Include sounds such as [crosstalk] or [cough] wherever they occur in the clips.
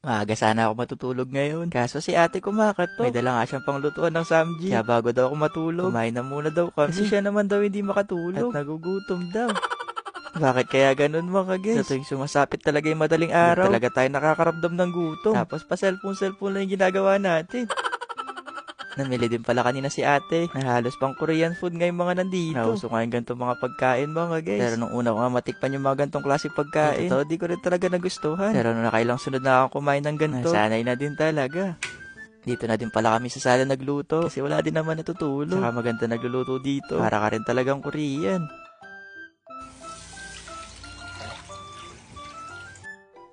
Maaga sana ako matutulog ngayon. Kaso si ate kumakato. May dala nga siyang panglutuan ng samji. Kaya bago daw ako matulog, kumain na muna daw kami. Kasi siya naman daw hindi makatulog. At nagugutom daw. Bakit kaya ganun mga guys? Sa tuwing sumasapit talaga yung madaling araw, talaga tayo nakakaramdam ng gutom. Tapos pa cellphone-cellphone lang yung ginagawa natin. Namili din pala kanina si ate na halos pang Korean food ngayong mga nandito. Nauso nga yung ganitong mga pagkain mga guys. Pero nung una ko nga matikpan yung mga ganitong klase pagkain, ito di ko rin talaga nagustuhan. Pero nung nakailang sunod na ako kumain ng ganito, sanay na din talaga. Dito na din pala kami sa sala nagluto kasi wala din naman natutulog. Saka maganda nagluluto dito. Para ka rin talagang Korean.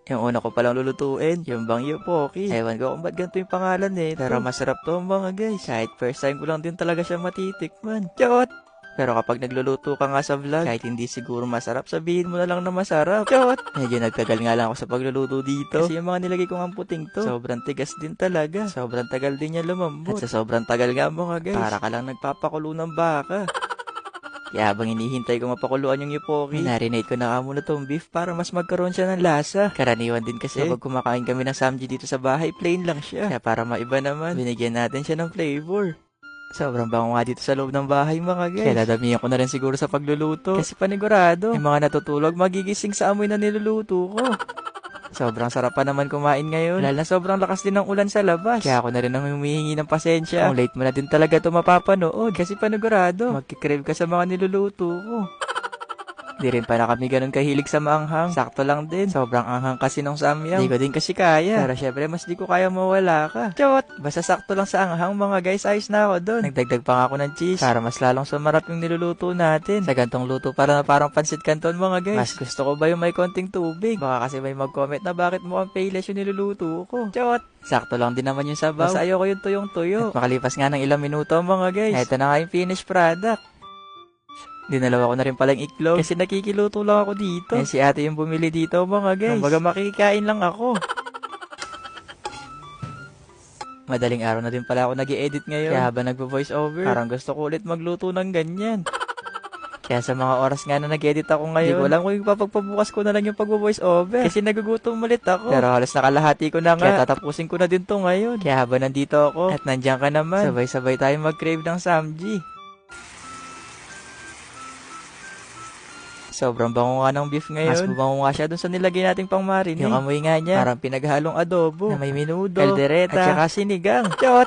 Yung una ko palang lulutuin, yung bangyo poki. Ewan ko kung ba't ganito yung pangalan eh. Pero masarap to mga guys. Kahit first time ko lang din talaga siya matitikman. Chot! Pero kapag nagluluto ka nga sa vlog, kahit hindi siguro masarap, sabihin mo na lang na masarap. Chot! Medyo nagtagal nga lang ako sa pagluluto dito. Kasi yung mga nilagay kong ang puting to, sobrang tigas din talaga. Sobrang tagal din niya lumambot. At sa sobrang tagal nga mga guys, para ka lang nagpapakulo ng baka. Kaya habang hinihintay ko mapakuluan yung yupoki, narinate ko na nga muna tong beef para mas magkaroon siya ng lasa. Karaniwan din kasi kapag kumakain kami ng samji dito sa bahay, plain lang siya. Kaya para maiba naman, binigyan natin siya ng flavor. Sobrang bango nga dito sa loob ng bahay mga guys. Kaya dadamihan ko na rin siguro sa pagluluto. Kasi panigurado, yung mga natutulog magigising sa amoy na niluluto ko. Sobrang sarap pa naman kumain ngayon. Lalo sobrang lakas din ng ulan sa labas. Kaya ako na rin ang humihingi ng pasensya. Kung late mo na din talaga ito mapapanood. Kasi panigurado, magkikrave ka sa mga niluluto ko. Di rin pa na kami ganun kahilig sa maanghang. Sakto lang din. Sobrang anghang kasi nung samyang. Di ko din kasi kaya. Pero syempre, mas di ko kaya mawala ka. Chot! Basta sakto lang sa anghang mga guys. Ayos na ako doon. Nagdagdag pa nga ako ng cheese. Para mas lalong sumarap yung niluluto natin. Sa gantong luto para na parang pansit canton mga guys. Mas gusto ko ba yung may konting tubig? Baka kasi may mag-comment na bakit mukhang payless yung niluluto ko. Chot! Sakto lang din naman yung sabaw. Basta ayoko yung tuyong-tuyo. At makalipas nga ng ilang minuto mga guys. Ito na nga yung finished product. Dinalawa ko na rin palang iklog kasi nakikiluto lang ako dito. Eh si ate yung bumili dito mga guys. Kumbaga makikain lang ako. [laughs] Madaling araw na din pala ako nag edit ngayon. Kaya habang nagpo-voice over, parang gusto ko ulit magluto ng ganyan. Kaya sa mga oras nga na nag-edit ako ngayon, di ko alam kung ipapagpabukas ko na lang yung pag-voice over. Kasi nagugutom ulit ako. Pero halos nakalahati ko na nga. Kaya tatapusin ko na din to ngayon. Kaya habang nandito ako, at nandiyan ka naman, sabay-sabay tayo mag-crave ng Samji. Sobrang bango nga ng beef ngayon. Mas mabango nga siya dun sa nilagay nating pang marinate. Yung amoy nga niya, parang pinaghalong adobo, na may minudo, kaldereta, at saka sinigang. Chot!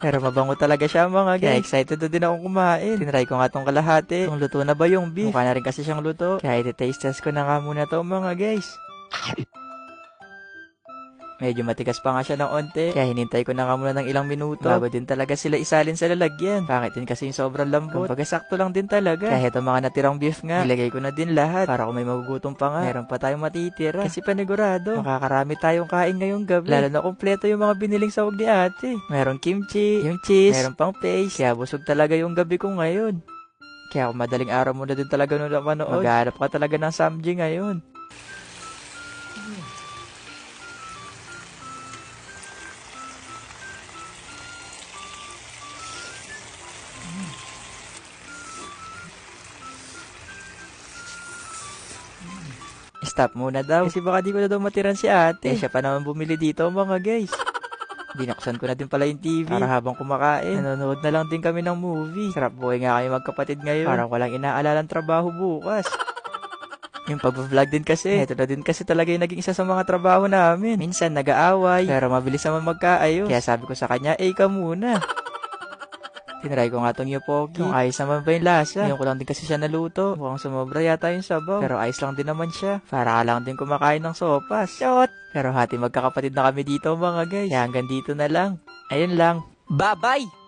Pero mabango talaga siya mga guys. Kaya excited na din ako kumain. Tinry ko nga tong kalahati. Kung luto na ba yung beef? Mukha na rin kasi siyang luto. Kaya iti-taste test ko na nga muna to mga guys. [laughs] Medyo matigas pa nga siya ng onte, kaya hinintay ko na nga muna ng ilang minuto. Bago din talaga sila isalin sa lalagyan. Pangit din kasi yung sobrang lambot. Kumbaga sakto lang din talaga. Kahit ang mga natirang beef nga, ilagay ko na din lahat. Para kung may magugutom pa nga, meron pa tayong matitira. Kasi panigurado, makakarami tayong kain ngayong gabi. Lalo na kompleto yung mga biniling sawag ni ate. Meron kimchi, yung cheese, meron pang paste. Kaya busog talaga yung gabi ko ngayon. Kaya kung madaling araw mo na din talaga nung manood, maghanap ka talaga ng samji ngayon. Stop muna daw. Kasi baka di ko na daw matiran si ate. Eh, siya pa naman bumili dito mga guys. Binaksan ko na din pala yung TV para habang kumakain. Nanonood na lang din kami ng movie. Sarap buhay nga kami magkapatid ngayon. Parang walang inaalalang trabaho bukas. Yung pag-vlog din kasi, ito na din kasi talaga yung naging isa sa mga trabaho namin. Minsan nag-aaway, pero mabilis naman magkaayos. Kaya sabi ko sa kanya, eh ka muna. Tinry ko nga tong yupoki. Kung ayos naman ba yung lasa. Ngayon ko lang din kasi siya naluto. Mukhang sumobra yata yung sabaw. Pero ayos lang din naman siya. Para lang din kumakain ng sopas. Shot! Pero hati magkakapatid na kami dito mga guys. Kaya hanggang dito na lang. Ayun lang. Bye-bye!